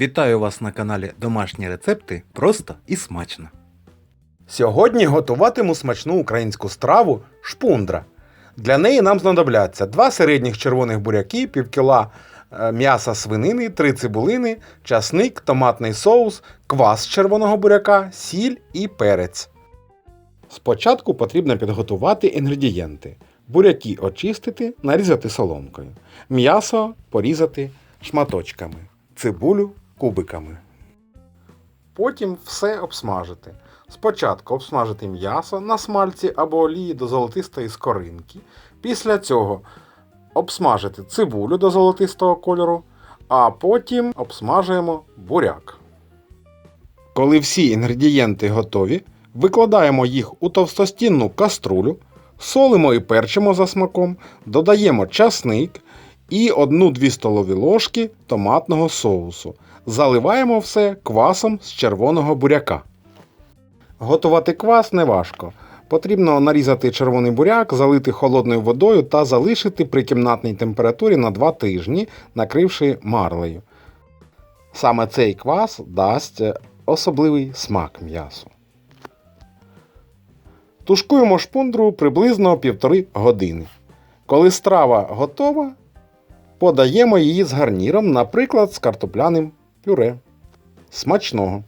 Вітаю вас на каналі Домашні рецепти просто і смачно. Сьогодні готуватиму смачну українську страву шпундра. Для неї нам знадобляться 2 середніх червоних буряки, півкіла е, м'яса свинини, 3 цибулини, часник, томатний соус, квас червоного буряка, сіль і перець. Спочатку потрібно підготувати інгредієнти. Буряки очистити, нарізати соломкою. М'ясо порізати шматочками, цибулю кубиками. Потім все обсмажити. Спочатку обсмажити м'ясо на смальці або олії до золотистої скоринки. Після цього обсмажити цибулю до золотистого кольору, а потім обсмажуємо буряк. Коли всі інгредієнти готові, викладаємо їх у товстостінну каструлю, солимо і перчимо за смаком, додаємо часник і 1-2 столові ложки томатного соусу. Заливаємо все квасом з червоного буряка. Готувати квас неважко. Потрібно нарізати червоний буряк, залити холодною водою та залишити при кімнатній температурі на 2 тижні, накривши марлею. Саме цей квас дасть особливий смак м'ясу. Тушкуємо шпундру приблизно півтори години. Коли страва готова, подаємо її з гарніром, наприклад, з картопляним пюре. Смачного!